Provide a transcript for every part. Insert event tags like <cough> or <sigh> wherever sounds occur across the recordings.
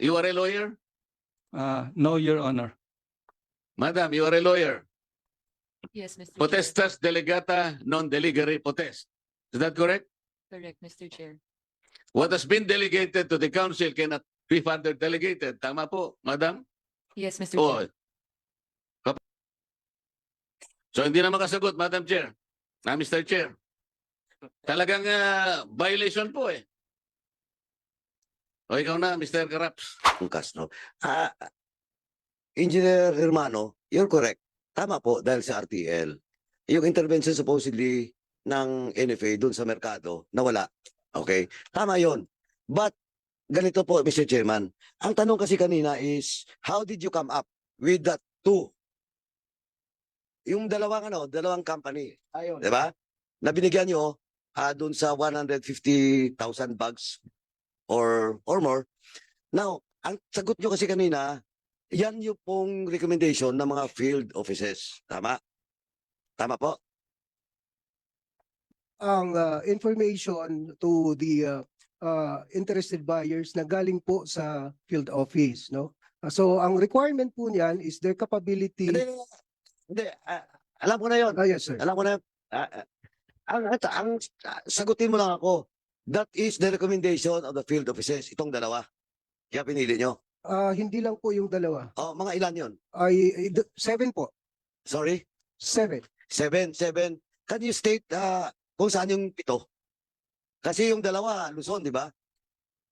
you are a lawyer? Uh, no, Your Honor. Madam, you are a lawyer. Yes, Mr. Chair. Potestas delegata non delegare potest. Is that correct? Correct, Mr. Chair. What has been delegated to the council cannot be further delegated. Tama po, madam? Yes, Mr. Oo. Chair. Kap- So hindi na makasagot, Madam Chair. Na Mr. Chair. Talagang ah, violation po eh. O ikaw na, Mr. Karaps. Ang Castro. Ah, Engineer Hermano, you're correct. Tama po dahil sa RTL. Yung intervention supposedly ng NFA doon sa merkado, nawala. Okay? Tama yon. But, ganito po, Mr. Chairman. Ang tanong kasi kanina is, how did you come up with that two? Yung dalawang ano, dalawang company. Ayun. Di ba? Na binigyan nyo ah doon sa 150,000 bags or or more. Now, ang sagot nyo kasi kanina, yan yung pong recommendation ng mga field offices. Tama? Tama po? ang uh, information to the uh, uh, interested buyers na galing po sa field office, no? Uh, So ang requirement po niyan is their capability. Hindi, hindi. ah, alam ko na yon. Ah, yes, sir. Alam ko na. ah, ah, ang, ang, ang, ah, sagutin mo lang ako. That is the recommendation of the field offices. Itong dalawa. Kaya pinili nyo. Ah, hindi lang po yung dalawa. Oh, mga ilan yon? Ay, d- seven po. Sorry? Seven. Seven, seven. Can you state ah, kung saan yung pito? Kasi yung dalawa, Luzon, di ba?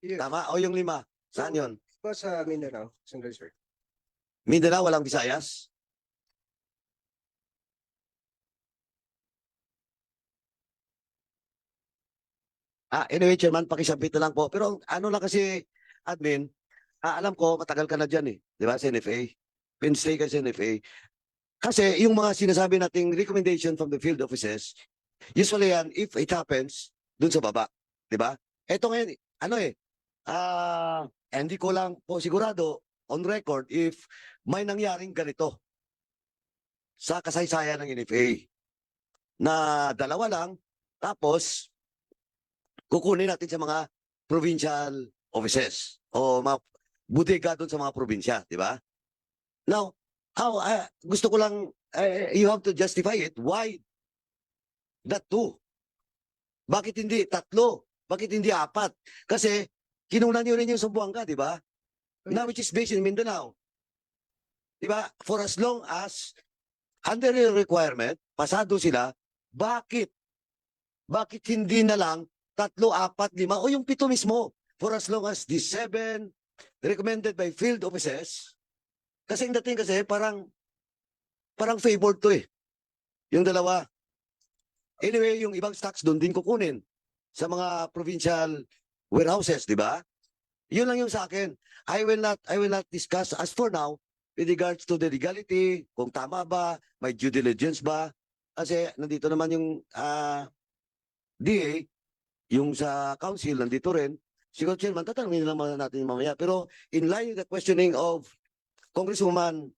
Yes. Tama? O yung lima? Saan So- yon? Iba sa Mindanao, Sandali, sir. Mindanao, walang Visayas? Ah, anyway, Chairman, pakisabit na lang po. Pero ano lang kasi, admin, ah, alam ko, matagal ka na dyan eh. Di ba, sa NFA? Pinstay ka sa NFA. Kasi yung mga sinasabi nating recommendation from the field offices, usually yan, if it happens, dun sa baba. Di ba? Ito ngayon, ano eh, ah, hindi ko lang po sigurado on record if may nangyaring ganito sa kasaysayan ng NFA na dalawa lang tapos kukunin natin sa mga provincial offices o mga bodega doon sa mga probinsya, di ba? Now, how, ah, gusto ko lang, eh, you have to justify it. Why that two? Bakit hindi tatlo? Bakit hindi apat? Kasi kinunan niyo rin yung Sambuanga, di ba? Now which is based in Mindanao. Di ba? For as long as under the requirement, pasado sila, bakit? Bakit hindi na lang tatlo, apat, lima, o yung pito mismo? For as long as the seven recommended by field offices, kasi yung dating kasi parang parang favored to eh. Yung dalawa. Anyway, yung ibang stocks doon din kukunin sa mga provincial warehouses, di ba? Yun lang yung sa akin. I will not I will not discuss as for now with regards to the legality, kung tama ba, may due diligence ba. Kasi nandito naman yung ah, DA, yung sa council nandito rin. Siguro chairman, tatanungin na naman natin mamaya. Pero in line with the questioning of Congresswoman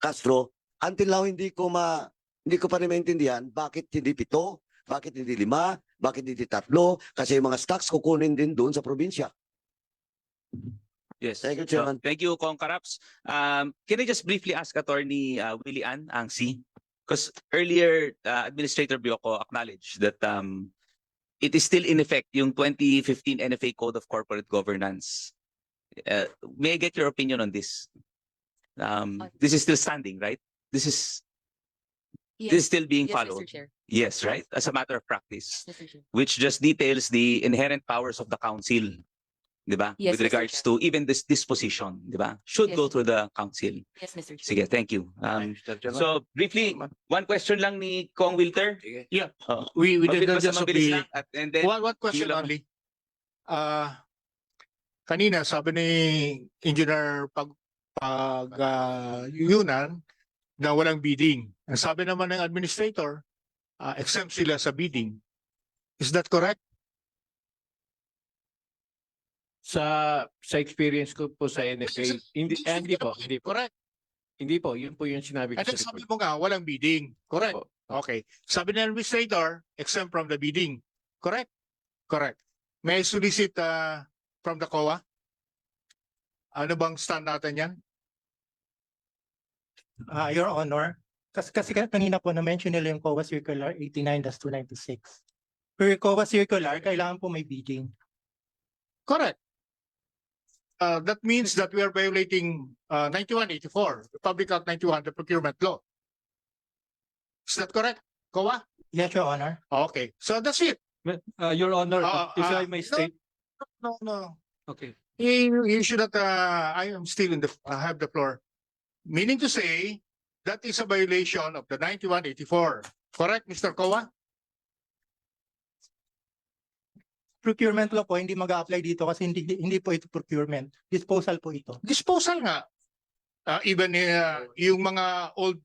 Castro, until now hindi ko ma hindi ko pa rin maintindihan bakit hindi pito, bakit hindi lima, bakit hindi tatlo, kasi yung mga stocks kukunin din doon sa probinsya. Yes. Thank you, So, Chairman. Thank you, Kong Karaps. Um, can I just briefly ask Attorney uh, Willie Ann Angsi? Because earlier, uh, Administrator Bioco acknowledged that um, it is still in effect yung 2015 NFA Code of Corporate Governance. Uh, may I get your opinion on this? Um, Uh, this is still standing, right? This is Yes, this is still being yes, followed. Yes, right? As a matter of practice. Chair. which just details the inherent powers of the council, di ba? Yes, With Mr. regards Chair. to even this disposition, di ba? Should Yes, go through the council. Yes, Mr. Chair. Sige, thank you. Um, so briefly, one question lang ni Kong Wilter. Yeah. Oh, We, we did mabilis- not just mabilis lang at, and then, one, one question lang. only. Ah, kanina sabi ni Engineer Pag, Pag, ah, Yunan na walang bidding. Ang sabi naman ng administrator, ah, exempt sila sa bidding. Is that correct? Sa sa experience ko po sa NFA, hindi eh, hindi po, hindi po. Correct. Hindi po, yun po yung sinabi ko And then sa sabi report. mo nga, walang bidding. Correct. Okay. Sabi ng administrator, exempt from the bidding. Correct? Correct. May I solicit ah, from the COA? Ano bang stand natin yan? Ah, Your Honor, kasi, kasi ka- kanina po na-mention nila yung COA Circular 89-296. Per COA Circular, kailangan po may bidding. Correct. Uh, that means that we are violating uh, 9184, the Public Act 91, the procurement law. Is that correct? Kowa? Yes, Your Honor. Okay, so that's it. Uh, Your Honor, Ah, if ah, I may no. state, No, no. okay. You, you should not, uh, I am still in the, I have the floor. Meaning to say, that is a violation of the 9184. Correct, Mr. Kowa? Procurement law po, hindi mag-a-apply dito kasi hindi, hindi po ito procurement. Disposal po ito. Disposal nga. Uh, even uh, yung mga old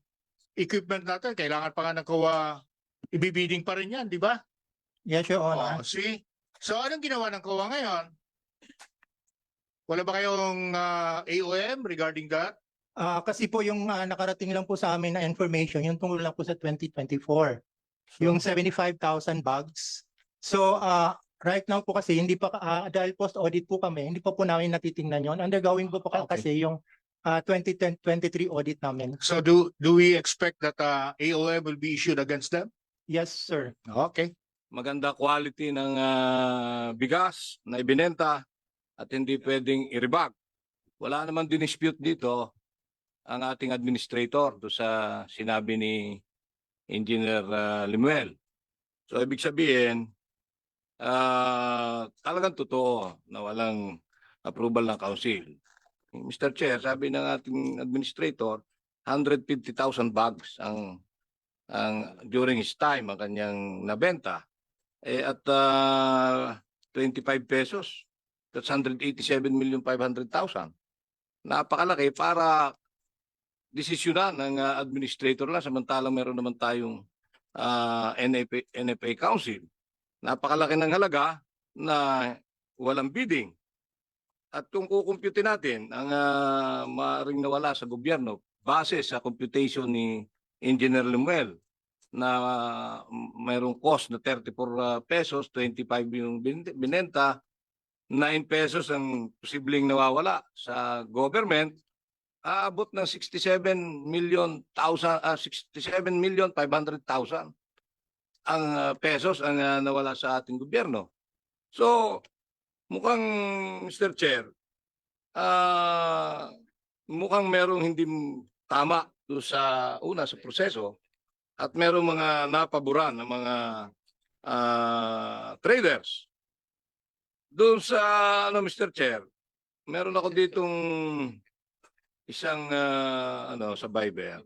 equipment natin, kailangan pa nga ng Kowa, ibibiding pa rin yan, di ba? Yes, Your Oh, Honor. see? So anong ginawa ng COA ngayon? Wala ba kayong uh, AOM regarding that? Ah, kasi po yung ah, nakarating lang po sa amin na information, yung tungkol lang po sa 2024. Yung 75,000 bags. So, ah, right now po kasi hindi pa, ah, dahil post-audit po kami, hindi pa po namin natitingnan yon. Undergoing po po ka- Okay. kasi yung ah, 2023 audit namin. So do do we expect that uh, AOM will be issued against them? Yes, sir. Okay. Maganda quality ng ah, bigas na ibinenta at hindi pwedeng i-rebag. Wala naman dinispute dito ang ating administrator do sa sinabi ni Engineer ah, Limuel. So ibig sabihin, ah, talagang totoo na walang approval ng council. Mr. Chair, sabi ng ating administrator, 150,000 bags ang ang during his time ang kanyang nabenta eh at ah, 25 pesos that's 187 million 500,000 napakalaki para desisyonan ng ah, administrator lang samantalang meron naman tayong ah, NFA, NFA Council napakalaki ng halaga na walang bidding. At kung kukumpute natin ang uh, maaring nawala sa gobyerno base sa computation ni Engineer Lemuel na uh, mayroong cost na 34 uh, pesos, 25 yung bin- binenta, 9 pesos ang posibleng nawawala sa government, aabot ng 67 million thousand, ah, 67 million 500,000 ang uh, pesos ang uh, nawala sa ating gobyerno. So, mukhang Mr. Chair, ah mukhang merong hindi tama do sa una sa proseso at merong mga napaboran ng mga ah, traders. Doon sa ano Mr. Chair, meron ako ditong isang ah, ano sa Bible.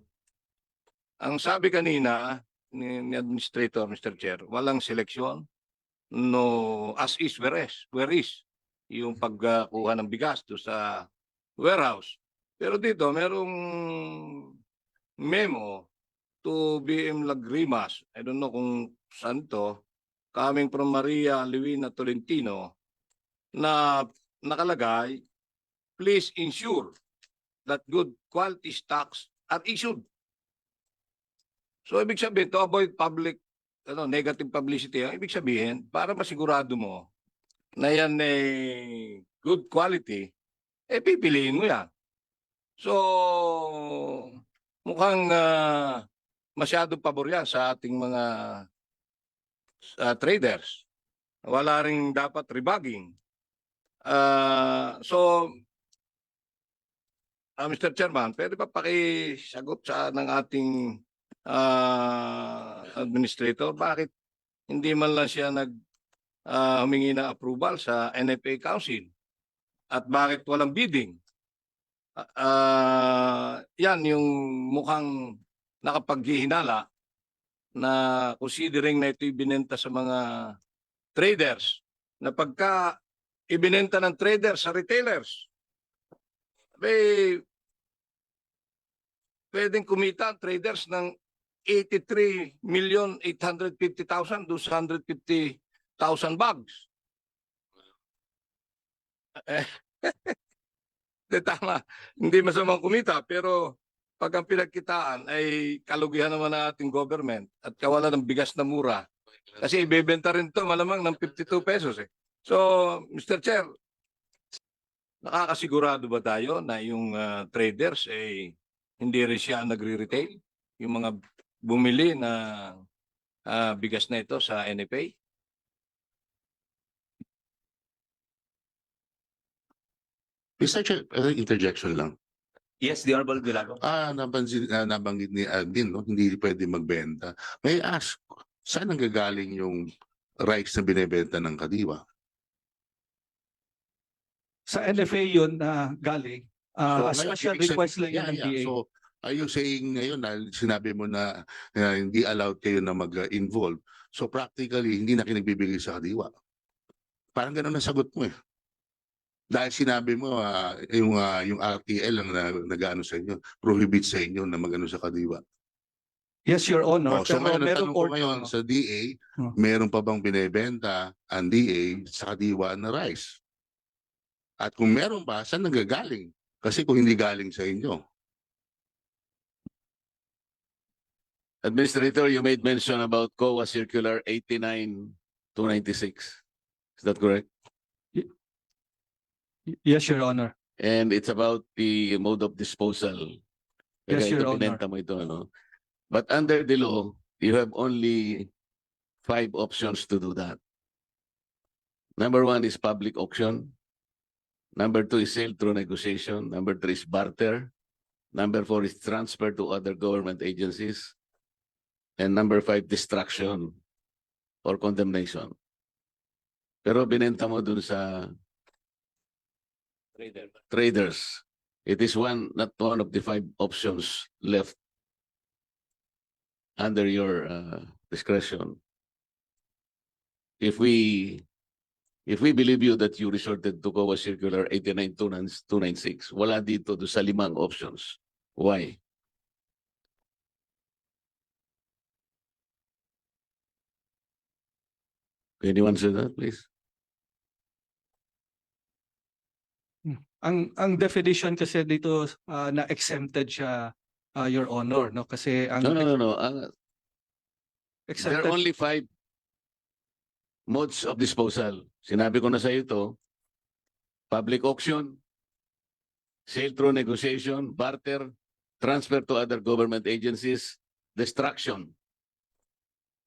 Ang sabi kanina ni, ni administrator Mr. Chair, walang seleksyon no as is where is where is yung pagkuha ng bigas do sa warehouse. Pero dito merong memo to BM Lagrimas. I don't know kung saan to. Coming from Maria Lewina Tolentino na nakalagay, please ensure that good quality stocks are issued. So ibig sabihin, to avoid public ano, negative publicity, ang ibig sabihin, para masigurado mo na yan eh, good quality, eh pipiliin mo yan. So, mukhang ah, masyadong pabor yan sa ating mga ah, traders. Wala ring dapat rebagging. Ah, so, ah, Mr. Chairman, pwede ba pakisagot sa ng ating ah, administrator bakit hindi man lang siya nag ah, humingi ng approval sa NFA Council at bakit walang bidding? Ah, ah, yan yung mukhang nakapaghihinala na considering na ito ibinenta sa mga traders na pagka ibinenta ng traders sa retailers, may pwedeng kumita ang traders ng 83 million 850,000 to 150,000 bags. Eh, <laughs> Di tama. Hindi masamang kumita pero pag ang pinagkitaan ay kalugihan naman ng ating government at kawalan ng bigas na mura. Kasi ibebenta rin to malamang ng 52 pesos eh. So, Mr. Chair, nakakasigurado ba tayo na yung ah, traders eh hindi rin siya nagre-retail? Yung mga bumili na ah, bigas na ito sa NFA? Mr. Chair, uh, interjection lang. Yes, the Honorable Dulago. Ah, nabansin, ah, nabanggit ni Admin, no? hindi pwede magbenta. May ask, saan ang gagaling yung rice na binebenta ng Kadiwa? Sa NFA yun na galing, So, uh, ngayon, special ibig sabi- request lang Yeah, ng yeah. DA. So, are you saying ngayon na sinabi mo na na hindi allowed kayo na mag-involve? So practically, hindi na kinagbibigay sa Kadiwa. Parang ganun ang sagot mo eh. Dahil sinabi mo ah, yung ah, yung RTL ang na, nag-ano sa inyo, prohibit sa inyo na mag-ano sa Kadiwa. Yes, Your Honor. Oh, so pero meron tanong ko ngayon sa DA, Hmm. meron pa bang binebenta ang DA sa Kadiwa na rice? At kung meron pa, saan nanggagaling? Kasi kung hindi galing sa inyo. Administrator, you made mention about COA Circular 89-296. Is that correct? Yes, Your Honor. And it's about the mode of disposal. Yes, Kaya Your ito, Honor. binenta mo ito, ano? But under the law, you have only five options to do that. Number one is public auction. Number two is sale through negotiation. Number three is barter. Number four is transfer to other government agencies. And number five, destruction or condemnation. Pero binenta mo dun sa traders. It is one, not one of the five options left under your uh, discretion. If we, if we believe you that you resorted to COA Circular 89-296, wala dito do sa limang options. Why? You answer that, please? Ang ang definition kasi dito uh, na exempted siya uh, Your Honor, no? Kasi ang No, no, no, no. Ang- There exempted are only five modes of disposal. Sinabi ko na sa ito, public auction, sale through negotiation, barter, transfer to other government agencies, destruction.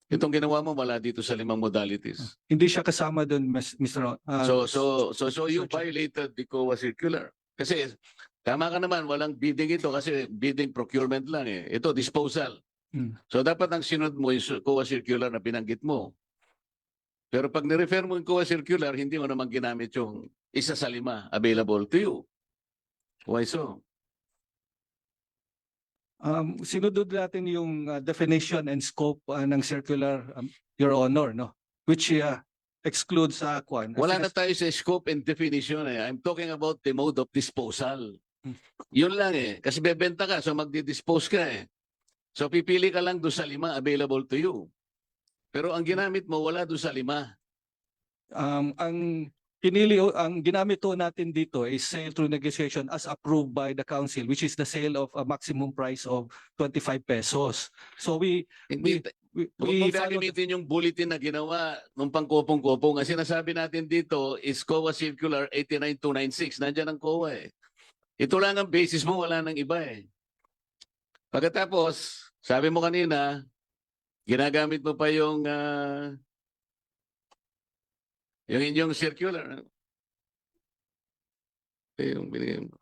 Itong ginawa mo wala dito sa limang modalities. hindi siya kasama doon, Mr. uh, So, so, so, so you violated the COA circular. Kasi, tama ka naman, walang bidding ito kasi bidding procurement lang eh. Ito, disposal. Hmm. So, dapat ang sinod mo yung COA circular na binanggit mo. Pero pag nirefer mo yung COA circular, hindi mo naman ginamit yung isa sa lima available to you. Why so? Um, sinunod natin yung uh, definition and scope uh, ng circular, um, Your Honor, no? Which uh, excludes sa kwan. Wala na tayo sa scope and definition eh. I'm talking about the mode of disposal. Hmm. Yun lang eh. Kasi bebenta ka, so magdi-dispose ka eh. So pipili ka lang doon sa lima available to you. Pero ang ginamit mo, wala doon sa lima. Um, ang pinili o- ang ginamit ho natin dito is sale through negotiation as approved by the council which is the sale of a maximum price of 25 pesos. So we we, Huwag we follow the- gagamitin yung bulletin na ginawa nung pangkopong-kopong. Ang sinasabi natin dito is COA Circular 89296. Nandiyan ang COA eh. Ito lang ang basis mo, wala nang iba eh. Pagkatapos, sabi mo kanina, ginagamit mo pa yung ah, yung inyong circular. Eh, yung binigay mo.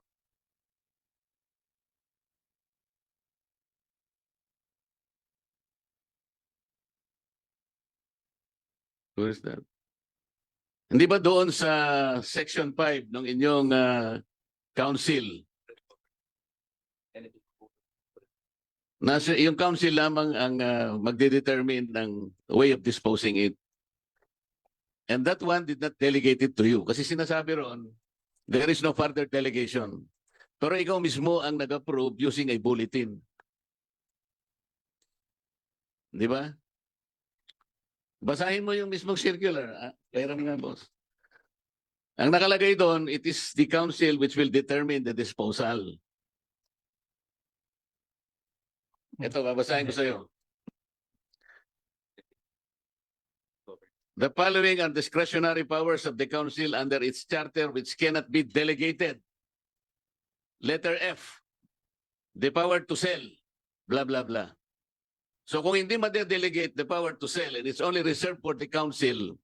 Where is that? Hindi ba doon sa section 5 ng inyong ah, council? Nasa yung council lamang ang ah, magde-determine ng way of disposing it. And that one did not delegate it to you. Kasi sinasabi ron, there is no further delegation. Pero ikaw mismo ang nag-approve using a bulletin. Di ba? Basahin mo yung mismong circular. Ah, Pera nga, boss. Ang nakalagay doon, it is the council which will determine the disposal. Ito, babasahin ko sa'yo. The following are discretionary powers of the council under its charter which cannot be delegated. Letter F, the power to sell, blah, blah, blah. So kung hindi ma-delegate the power to sell and it's only reserved for the council,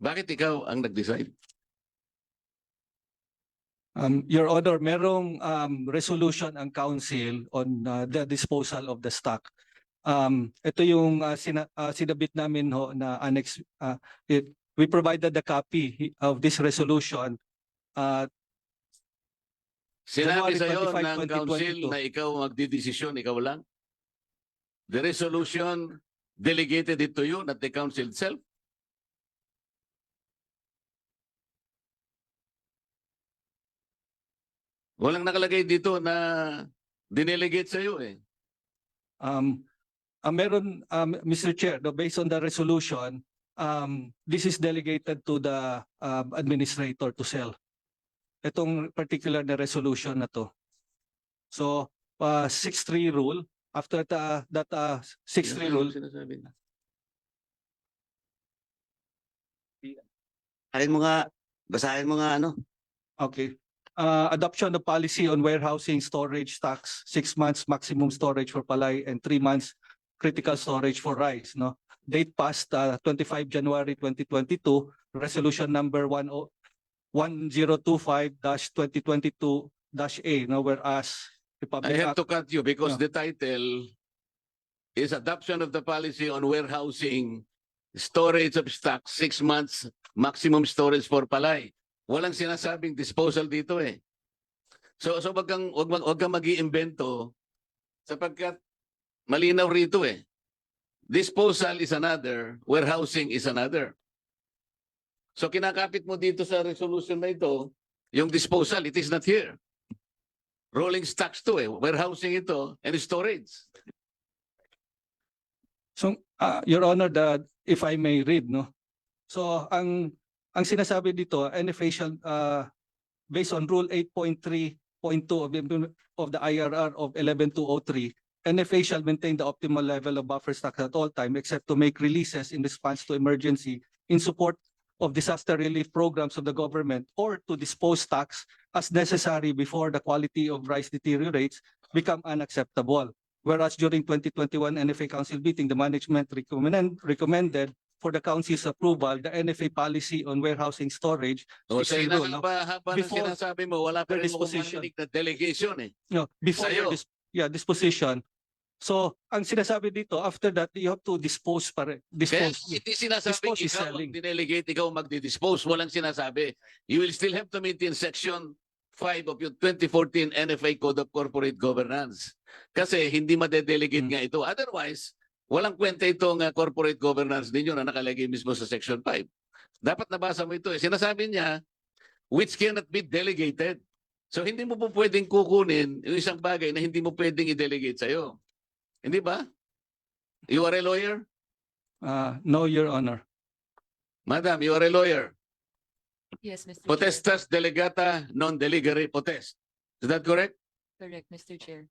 bakit ikaw ang nag-decide? Um, Your Honor, merong um, resolution ang council on uh, the disposal of the stock. Um, ito yung uh, sina- uh, sinabit namin ho na annex. uh, it- we provided the copy of this resolution. Uh, Sinabi sa'yo 25, ng council 2022. na ikaw magdidesisyon, ikaw lang? The resolution delegated it to you, not the council itself? Walang nakalagay dito na dinelegate sa'yo eh. um, uh, meron, um, Mr. Chair, no, based on the resolution, um, this is delegated to the um, administrator to sell. Itong particular na resolution na to. So, uh, six-three rule, after the, that, uh, six-three rule, Sinasabi na. Basahin mo nga, basahin mo nga ano. Okay. Uh, adoption of policy on warehousing storage stocks, six months maximum storage for palay and three months critical storage for rice, no? Date passed, uh, twenty-five January twenty twenty-two, resolution number one oh, one zero two five dash twenty twenty-two dash A, no, whereas I Republic have Act, to cut you because Yeah. the title is adoption of the policy on warehousing storage of stock, six months maximum storage for palay. Walang sinasabing disposal dito eh. So so wag kang wag, mag- wag kang mag-iimbento sapagkat malinaw rito eh. Disposal is another, warehousing is another. So kinakapit mo dito sa resolution na ito, yung disposal, it is not here. Rolling stocks to eh, warehousing ito and storage. So, uh, Your Honor, the, if I may read, no? So, ang, ang sinasabi dito, NFA shall, uh, based on Rule eight point three point two of the, of the IRR of eleven two oh three, NFA shall maintain the optimal level of buffer stocks at all time except to make releases in response to emergency in support of disaster relief programs of the government or to dispose stocks as necessary before the quality of rice deteriorates become unacceptable. Whereas during twenty twenty-one NFA Council meeting, the management recommended, recommended for the council's approval, the NFA policy on warehousing storage. Sa no? haba-haba ng Before sinasabi mo, wala pa rin mo disposition. marinig na delegation eh. No, before Sa'yo. Yeah, disposition. So, ang sinasabi dito, after that, you have to dispose pa rin. Dispose. hindi sinasabing Dispose is ikaw selling. dinelegate, ikaw magdi-dispose. Walang sinasabi. You will still have to maintain section 5 of your 2014 NFA Code of Corporate Governance. Kasi hindi madedelegate Hmm. nga ito. Otherwise, walang kwenta itong uh, corporate governance ninyo na nakalagay mismo sa section 5. Dapat nabasa mo ito. Eh. Sinasabi niya, which cannot be delegated. So hindi mo po pwedeng kukunin yung isang bagay na hindi mo pwedeng i-delegate sa'yo. Hindi ba? You are a lawyer? Uh, no, Your Honor. Madam, you are a lawyer. Yes, Mr. Chair. Potestas delegata non delegare potest. Is that correct? Correct, Mr. Chair.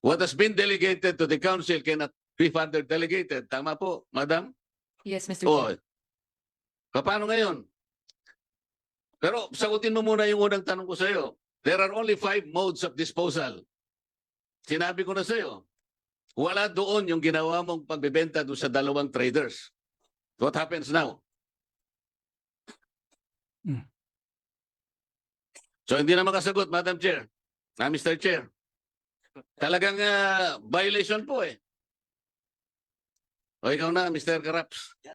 What has been delegated to the council cannot be further delegated. Tama po, madam? Yes, Mr. O, Chair. paano ngayon? Pero sagutin mo muna yung unang tanong ko sa iyo. There are only five modes of disposal. Sinabi ko na sa iyo. Wala doon yung ginawa mong pagbebenta doon sa dalawang traders. What happens now? Hmm. So hindi na makasagot, Madam Chair. Ah, Mr. Chair. Talagang ah, violation po eh. O ikaw na, Mr. Karaps.